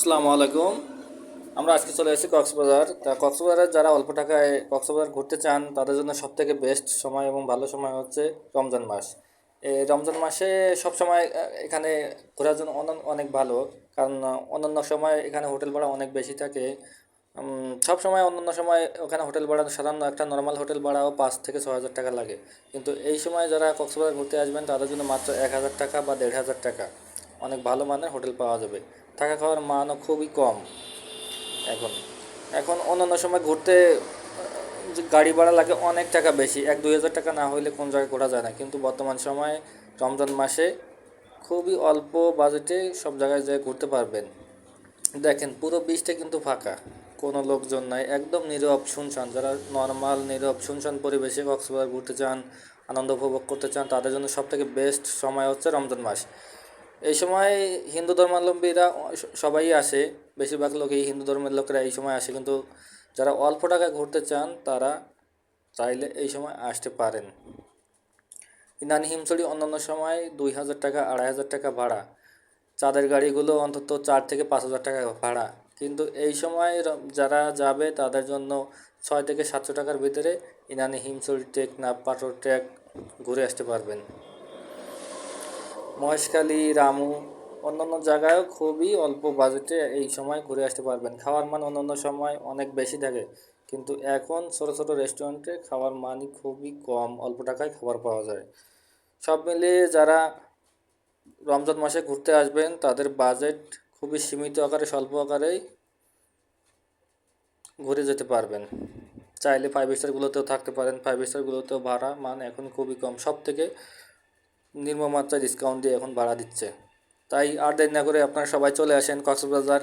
আসসালামু আলাইকুম। আমরা আজকে চলে এসেছি কক্সবাজার। তা কক্সবাজারে যারা অল্প টাকায় কক্সবাজার ঘুরতে চান, তাদের জন্য সবথেকে বেস্ট সময় এবং ভালো সময় হচ্ছে রমজান মাস। এই রমজান মাসে সব সময় এখানে ঘোরার জন্য অনেক ভালো। কারণ, অন্যান্য সময় এখানে হোটেল ভাড়া অনেক বেশি থাকে। সব সময় অন্যান্য সময় ওখানে হোটেল ভাড়া সাধারণ একটা নর্মাল হোটেল ভাড়াও পাঁচ থেকে ছ হাজার টাকা লাগে। কিন্তু এই সময় যারা কক্সবাজার ঘুরতে আসবেন, তাদের জন্য মাত্র এক হাজার টাকা বা দেড় হাজার টাকা। অনেক ভালো মানের হোটেল পাওয়া যাবে। থাকা খাওয়ার মানও খুবই কম এখন। এখন অন্যান্য সময় ঘুরতে গাড়ি ভাড়া লাগে অনেক টাকা বেশি। এক দুই হাজার টাকা না হলে কোন জায়গায় ঘোরা যায় না। কিন্তু বর্তমান সময়ে রমজান মাসে খুবই অল্প বাজেটে সব জায়গায় যেয়ে ঘুরতে পারবেন। দেখেন, পুরো বীজটা কিন্তু ফাঁকা। কোনো লোকজন নাই, একদম নীরব শুনশান। যারা নর্মাল নীরব শুনশান পরিবেশে কক্সবাজার ঘুরতে চান, আনন্দ উপভোগ করতে চান, তাদের জন্য সবথেকে বেস্ট সময় হচ্ছে রমজান মাস। এই সময় হিন্দু ধর্মাবলম্বীরা সবাই আসে, বেশিরভাগ লোকই হিন্দু ধর্মের লোকেরা এই সময় আসে, কিন্তু যারা অল্প টাকা ঘুরতে চান তারা চাইলে এই সময় আসতে পারেন। ইনানি হিমছড়ি অন্যান্য সময় দুই হাজার টাকা, আড়াই হাজার টাকা ভাড়া। চাঁদের গাড়িগুলো অন্তত চার থেকে পাঁচ হাজার টাকা ভাড়া। কিন্তু এই সময় যারা যাবে তাদের জন্য ছয় থেকে সাতশো টাকার ভিতরে ইনানি হিমছড়ি ট্রেক না পাটর ট্রেক ঘুরে আসতে পারবেন। মহেশখালী, রামু, অন্যান্য জায়গায়ও খুবই অল্প বাজেটে এই সময় ঘুরে আসতে পারবেন। খাওয়ার মান অন্যান্য সময় অনেক বেশি থাকে, কিন্তু এখন ছোটো ছোটো রেস্টুরেন্টে খাওয়ার মানই খুবই কম, অল্প টাকায় খাবার পাওয়া যায়। সব মিলিয়ে যারা রমজান মাসে ঘুরতে আসবেন, তাদের বাজেট খুবই সীমিত আকারে, স্বল্প আকারেই ঘুরে যেতে পারবেন। চাইলে ফাইভ স্টারগুলোতেও থাকতে পারেন। ফাইভ স্টারগুলোতেও ভাড়া মান এখন খুবই কম। সব থেকে নিম্নমাত্রায় ডিসকাউন্ট দিয়ে এখন ভাড়া দিচ্ছে। তাই আর দেরি না করে আপনারা সবাই চলে আসেন কক্সবাজার।